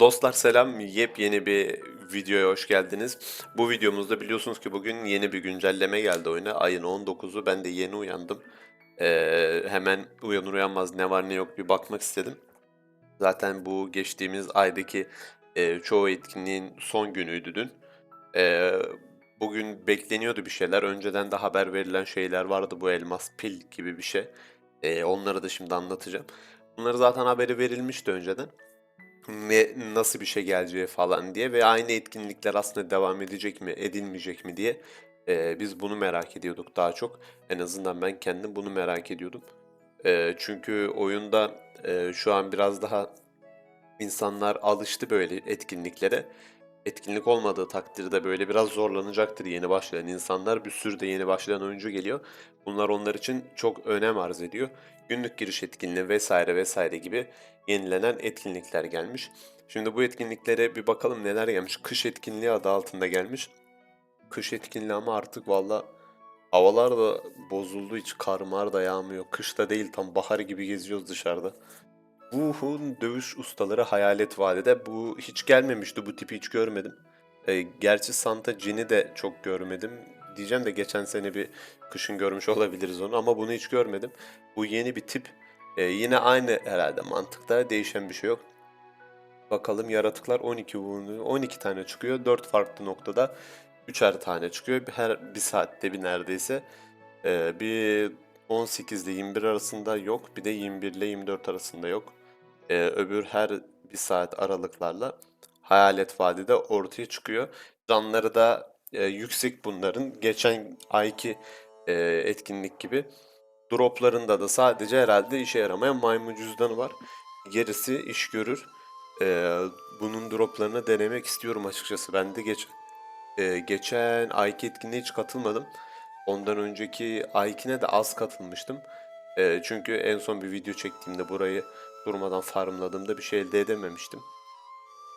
Dostlar selam, yepyeni bir videoya hoş geldiniz. Bu videomuzda biliyorsunuz ki bugün yeni bir güncelleme geldi oyuna. Ayın 19'u ben de yeni uyandım. Ee, hemen uyanır uyanmaz ne var ne yok bir bakmak istedim. Zaten bu geçtiğimiz aydaki e, çoğu etkinliğin son günüydü dün. Ee, bugün bekleniyordu bir şeyler. Önceden de haber verilen şeyler vardı bu elmas pil gibi bir şey. Ee, onları da şimdi anlatacağım. Bunları zaten haberi verilmişti önceden ne nasıl bir şey geleceği falan diye ve aynı etkinlikler aslında devam edecek mi, edilmeyecek mi diye e, biz bunu merak ediyorduk daha çok. En azından ben kendim bunu merak ediyordum. E, çünkü oyunda e, şu an biraz daha insanlar alıştı böyle etkinliklere. Etkinlik olmadığı takdirde böyle biraz zorlanacaktır yeni başlayan insanlar. Bir sürü de yeni başlayan oyuncu geliyor. Bunlar onlar için çok önem arz ediyor. Günlük giriş etkinliği vesaire vesaire gibi yenilenen etkinlikler gelmiş. Şimdi bu etkinliklere bir bakalım neler gelmiş. Kış etkinliği adı altında gelmiş. Kış etkinliği ama artık valla havalar da bozuldu hiç kar mar da yağmıyor. Kışta değil tam bahar gibi geziyoruz dışarıda. Wuhan dövüş ustaları Hayalet Vadide. Bu hiç gelmemişti. Bu tipi hiç görmedim. E, gerçi Santa Jin'i de çok görmedim. Diyeceğim de geçen sene bir kışın görmüş olabiliriz onu ama bunu hiç görmedim. Bu yeni bir tip. E, yine aynı herhalde mantıkta. Değişen bir şey yok. Bakalım yaratıklar 12 Wuhan'ı 12 tane çıkıyor. 4 farklı noktada 3'er tane çıkıyor. Her bir saatte bir neredeyse. E, bir 18 ile 21 arasında yok. Bir de 21 ile 24 arasında yok. Ee, öbür her bir saat aralıklarla Hayalet Vadide ortaya çıkıyor. Canları da e, yüksek bunların. Geçen ayki e, etkinlik gibi. Droplarında da sadece herhalde işe yaramayan maymun cüzdanı var. Gerisi iş görür. Ee, bunun droplarını denemek istiyorum açıkçası. Ben de geç, e, geçen ayki etkinliğe hiç katılmadım. Ondan önceki Aykin'e de az katılmıştım. Ee, çünkü en son bir video çektiğimde burayı durmadan farmladığımda bir şey elde edememiştim.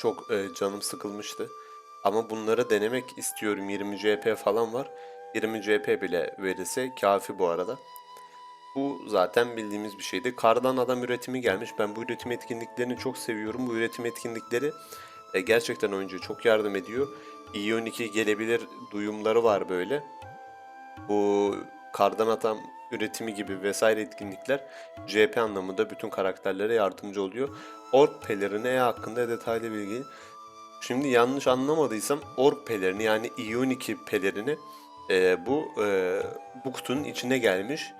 Çok e, canım sıkılmıştı. Ama bunları denemek istiyorum. 20 CP falan var. 20 CP bile verirse kafi bu arada. Bu zaten bildiğimiz bir şeydi. Kardan adam üretimi gelmiş. Ben bu üretim etkinliklerini çok seviyorum. Bu üretim etkinlikleri e, gerçekten oyuncuya çok yardım ediyor. İyi gelebilir duyumları var böyle. Bu kardan adam üretimi gibi vesaire etkinlikler CP anlamında bütün karakterlere yardımcı oluyor. Ork pelerini hakkında detaylı bilgi. Şimdi yanlış anlamadıysam Ork pelerini yani Ioniki pelerini e, bu e, bu kutunun içine gelmiş.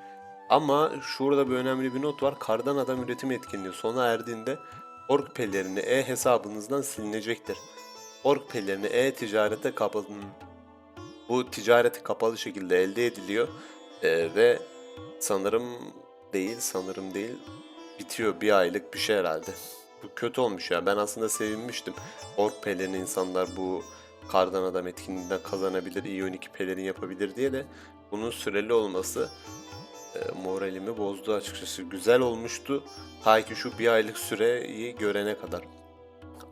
Ama şurada bir önemli bir not var. Kardan adam üretim etkinliği sona erdiğinde Ork pelerini E hesabınızdan silinecektir. Ork pelerini E ticarete kapalı bu ticareti kapalı şekilde elde ediliyor Ee, ve sanırım değil sanırım değil bitiyor bir aylık bir şey herhalde. Bu kötü olmuş ya ben aslında sevinmiştim. Ork pelerini insanlar bu kardan adam etkinliğinden kazanabilir, iyi 12 pelerin yapabilir diye de bunun süreli olması e, moralimi bozdu açıkçası. Güzel olmuştu ta ki şu bir aylık süreyi görene kadar.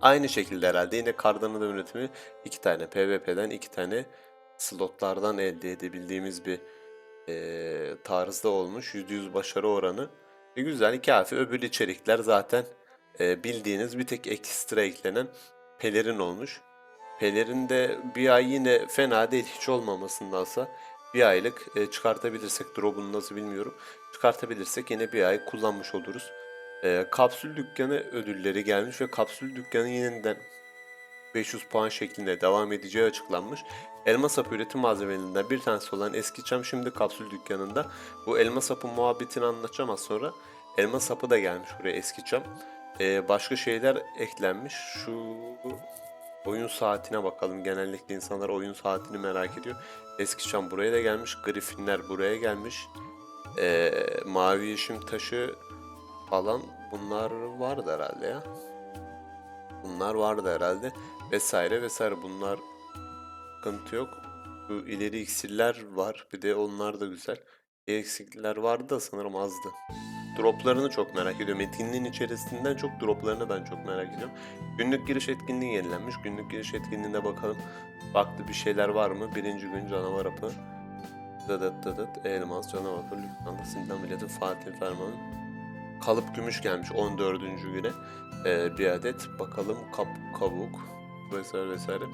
Aynı şekilde herhalde yine kardan adam üretimi iki tane PvP'den iki tane slotlardan elde edebildiğimiz bir e, tarzda olmuş. %100 başarı oranı. E, güzel kafi. Öbür içerikler zaten e, bildiğiniz bir tek ekstra eklenen pelerin olmuş. Pelerin de bir ay yine fena değil hiç olmamasındansa bir aylık e, çıkartabilirsek drop'unu nasıl bilmiyorum. Çıkartabilirsek yine bir ay kullanmış oluruz. E, kapsül dükkanı ödülleri gelmiş ve kapsül dükkanı yeniden 500 puan şeklinde devam edeceği açıklanmış. Elma sapı üretim malzemelerinden bir tanesi olan eski çam şimdi kapsül dükkanında. Bu elma sapı muhabbetini anlatacağım az sonra. Elma sapı da gelmiş buraya eski çam. Ee, başka şeyler eklenmiş. Şu oyun saatine bakalım. Genellikle insanlar oyun saatini merak ediyor. Eski çam buraya da gelmiş. Griffinler buraya gelmiş. Ee, mavi yeşim taşı falan bunlar vardı herhalde ya. Bunlar vardı herhalde. Vesaire vesaire bunlar sıkıntı yok. Bu ileri iksirler var. Bir de onlar da güzel. Eksikler vardı da sanırım azdı. Droplarını çok merak ediyorum. Etkinliğin içerisinden çok droplarını ben çok merak ediyorum. Günlük giriş etkinliği yenilenmiş. Günlük giriş etkinliğine bakalım. Farklı bir şeyler var mı? Birinci gün canavar apı. Dıdıt dıdıt elmas canavar apı. Lütfen sinirden bileti Fatih Ferman'ın kalıp gümüş gelmiş 14. güne Ee, bir adet. Bakalım kap, kabuk vesaire vesaire.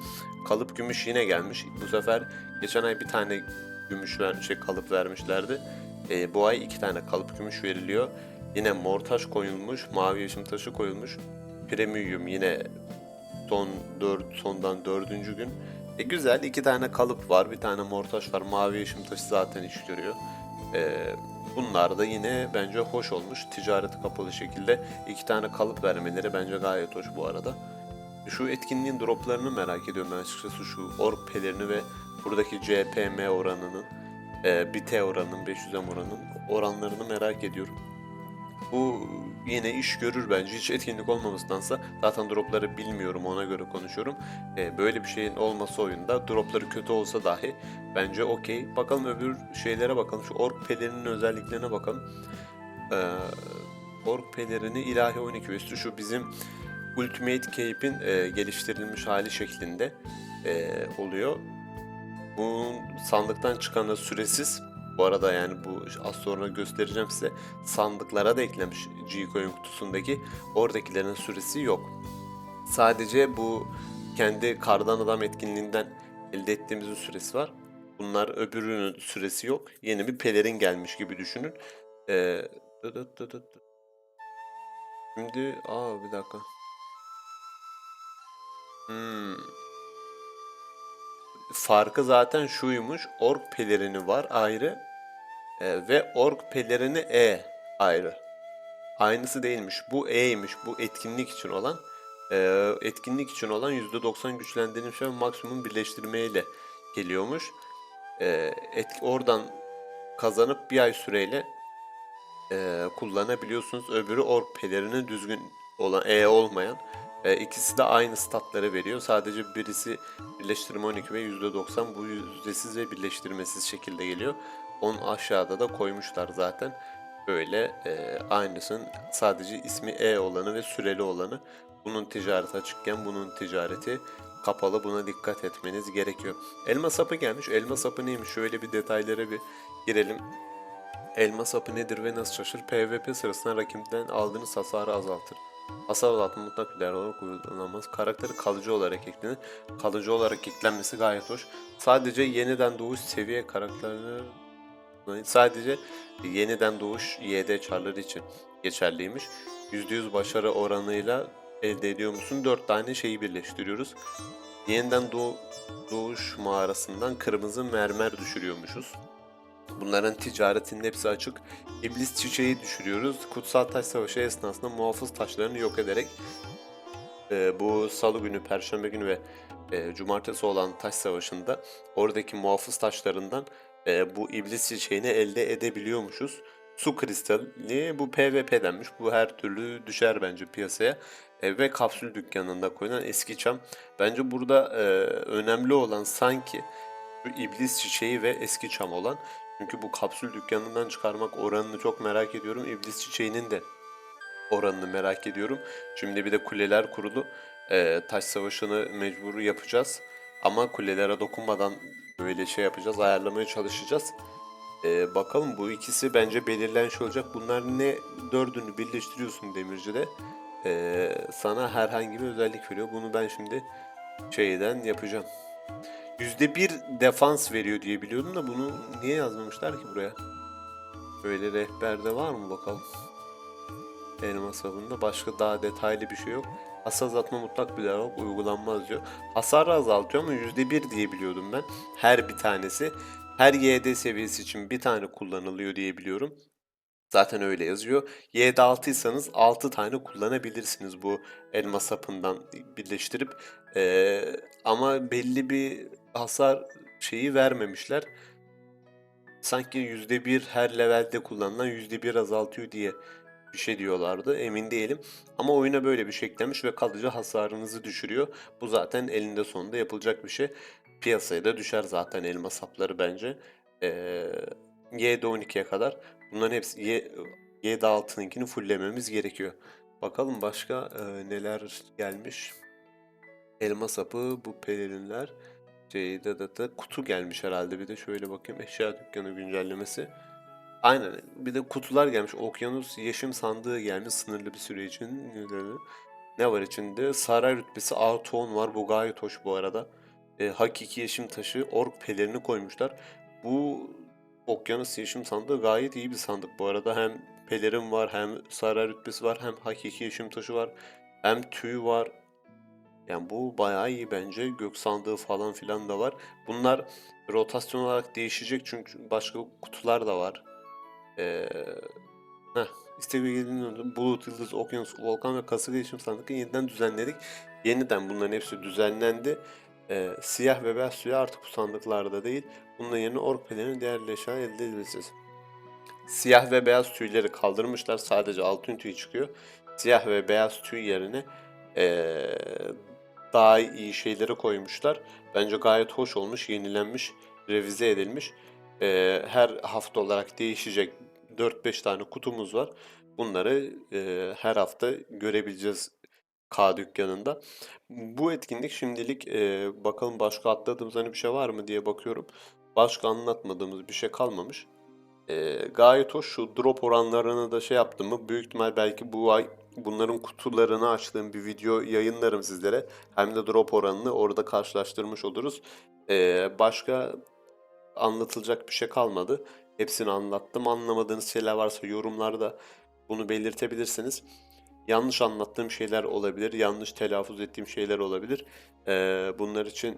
Kalıp gümüş yine gelmiş. Bu sefer geçen ay bir tane gümüş ver, şey kalıp vermişlerdi. Ee, bu ay iki tane kalıp gümüş veriliyor. Yine mor taş koyulmuş, mavi yeşim taşı koyulmuş. Premium yine son 4 sondan dördüncü gün. E güzel iki tane kalıp var, bir tane mor taş var. Mavi yeşim taşı zaten iş görüyor. Ee, bunlar da yine bence hoş olmuş. Ticareti kapalı şekilde iki tane kalıp vermeleri bence gayet hoş bu arada. Şu etkinliğin droplarını merak ediyorum ben açıkçası şu ork pelerini ve buradaki CPM oranının, e, bite oranının, 500M oranının oranlarını merak ediyorum. Bu yine iş görür bence. Hiç etkinlik olmamasındansa zaten dropları bilmiyorum ona göre konuşuyorum. Ee, böyle bir şeyin olması oyunda dropları kötü olsa dahi bence okey. Bakalım öbür şeylere bakalım. Şu ork pelerinin özelliklerine bakalım. Ee, ork pelerini ilahi 12 üstü şu bizim Ultimate Cape'in e, geliştirilmiş hali şeklinde e, oluyor. Bunun sandıktan çıkanı süresiz. Bu arada yani bu az sonra göstereceğim size. Sandıklara da eklemiş G-Coin kutusundaki. Oradakilerin süresi yok. Sadece bu kendi kardan adam etkinliğinden elde ettiğimizin süresi var. Bunlar öbürünün süresi yok. Yeni bir pelerin gelmiş gibi düşünün. Ee. Şimdi aa bir dakika. Hmm. Farkı zaten şuymuş. Ork pelerini var ayrı. Ee, ve ork pelerini E ayrı. Aynısı değilmiş. Bu E'ymiş. Bu etkinlik için olan. Ee, etkinlik için olan %90 güçlendirilmiş ve maksimum birleştirmeyle geliyormuş. Ee, et- oradan kazanıp bir ay süreyle e, kullanabiliyorsunuz. Öbürü ork pelerini düzgün olan E olmayan. E, ikisi de aynı statları veriyor. Sadece birisi birleştirme 12 ve %90 bu yüzdesiz ve birleştirmesiz şekilde geliyor. Onun aşağıda da koymuşlar zaten. Böyle e, aynısının sadece ismi E olanı ve süreli olanı. Bunun ticareti açıkken bunun ticareti kapalı. Buna dikkat etmeniz gerekiyor. Elma sapı gelmiş. Elma sapı neymiş? Şöyle bir detaylara bir girelim. Elma sapı nedir ve nasıl çalışır? PvP sırasında rakipten aldığınız hasarı azaltır. Hasar azaltma mutlak değer olarak uygulanamaz. Karakteri kalıcı olarak eklenir. Kalıcı olarak eklenmesi gayet hoş. Sadece yeniden doğuş seviye karakterleri sadece yeniden doğuş YD çarları için geçerliymiş. %100 başarı oranıyla elde ediyor musun? 4 tane şeyi birleştiriyoruz. Yeniden doğu, doğuş mağarasından kırmızı mermer düşürüyormuşuz. Bunların ticaretinin hepsi açık. İblis çiçeği düşürüyoruz. Kutsal Taş Savaşı esnasında muhafız taşlarını yok ederek e, bu salı günü, perşembe günü ve e, cumartesi olan taş savaşında oradaki muhafız taşlarından e, bu iblis çiçeğini elde edebiliyormuşuz. Su kristali bu PvP denmiş. Bu her türlü düşer bence piyasaya. E, ve kapsül dükkanında koyulan eski çam. Bence burada e, önemli olan sanki iblis çiçeği ve eski çam olan. Çünkü bu kapsül dükkanından çıkarmak oranını çok merak ediyorum. İblis çiçeğinin de oranını merak ediyorum. Şimdi bir de kuleler kurulu. Ee, taş savaşını mecbur yapacağız. Ama kulelere dokunmadan böyle şey yapacağız. Ayarlamaya çalışacağız. Ee, bakalım bu ikisi bence belirlenmiş olacak. Bunlar ne dördünü birleştiriyorsun demircide. Ee, sana herhangi bir özellik veriyor. Bunu ben şimdi şeyden yapacağım. %1 defans veriyor diye biliyordum da bunu niye yazmamışlar ki buraya? Böyle rehberde var mı bakalım. Elma sabında başka daha detaylı bir şey yok. Hasar azaltma mutlak bir olarak uygulanmaz diyor. Hasarı azaltıyor ama %1 diye biliyordum ben. Her bir tanesi. Her YD seviyesi için bir tane kullanılıyor diye biliyorum. Zaten öyle yazıyor. Y'de 6'ysanız 6 tane kullanabilirsiniz bu elma sapından birleştirip. Ee, ama belli bir hasar şeyi vermemişler. Sanki %1 her levelde kullanılan %1 azaltıyor diye bir şey diyorlardı. Emin değilim. Ama oyuna böyle bir şey eklemiş ve kalıcı hasarınızı düşürüyor. Bu zaten elinde sonunda yapılacak bir şey. Piyasaya da düşer zaten elma sapları bence. Ee, Y'de 12'ye kadar. Bunların hepsi Y, Y'de 6'nınkini fulllememiz gerekiyor. Bakalım başka e, neler gelmiş. Elma sapı, bu pelerinler. Şeyde de, de kutu gelmiş herhalde. Bir de şöyle bakayım eşya dükkanı güncellemesi. Aynen. Bir de kutular gelmiş. Okyanus yeşim sandığı gelmiş sınırlı bir süre için. Ne var içinde? Saray rütbesi 10 var. Bu gayet hoş bu arada. E, hakiki yeşim taşı ork pelerini koymuşlar. Bu okyanus yeşim sandığı gayet iyi bir sandık bu arada. Hem pelerin var hem saray rütbesi var hem hakiki yeşim taşı var. Hem tüy var. Yani bu bayağı iyi bence. Gök sandığı falan filan da var. Bunlar rotasyon olarak değişecek çünkü başka kutular da var. Ee, heh, istek gelinin Bulut, Yıldız, Okyanus, Volkan ve Kasırga Yeşim sandıkı yeniden düzenledik. Yeniden bunların hepsi düzenlendi. Ee, siyah ve beyaz suya artık bu sandıklarda değil. Bunun yerine ork pelerini değerli eşya elde edebilirsiniz. Siyah ve beyaz tüyleri kaldırmışlar. Sadece altın tüy çıkıyor. Siyah ve beyaz tüy yerine ee, daha iyi şeyleri koymuşlar. Bence gayet hoş olmuş, yenilenmiş, revize edilmiş. Ee, her hafta olarak değişecek 4-5 tane kutumuz var. Bunları e, her hafta görebileceğiz K dükkanında. Bu etkinlik şimdilik e, bakalım başka atladığımız hani bir şey var mı diye bakıyorum. Başka anlatmadığımız bir şey kalmamış. E, gayet hoş şu drop oranlarını da şey yaptım mı büyük ihtimal belki bu ay bunların kutularını açtığım bir video yayınlarım sizlere. Hem de drop oranını orada karşılaştırmış oluruz. E, başka anlatılacak bir şey kalmadı. Hepsini anlattım. Anlamadığınız şeyler varsa yorumlarda bunu belirtebilirsiniz. Yanlış anlattığım şeyler olabilir, yanlış telaffuz ettiğim şeyler olabilir. Ee, bunlar için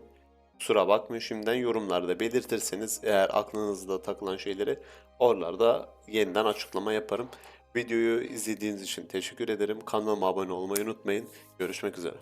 kusura bakmayın. Şimdiden yorumlarda belirtirseniz eğer aklınızda takılan şeyleri oralarda yeniden açıklama yaparım. Videoyu izlediğiniz için teşekkür ederim. Kanalıma abone olmayı unutmayın. Görüşmek üzere.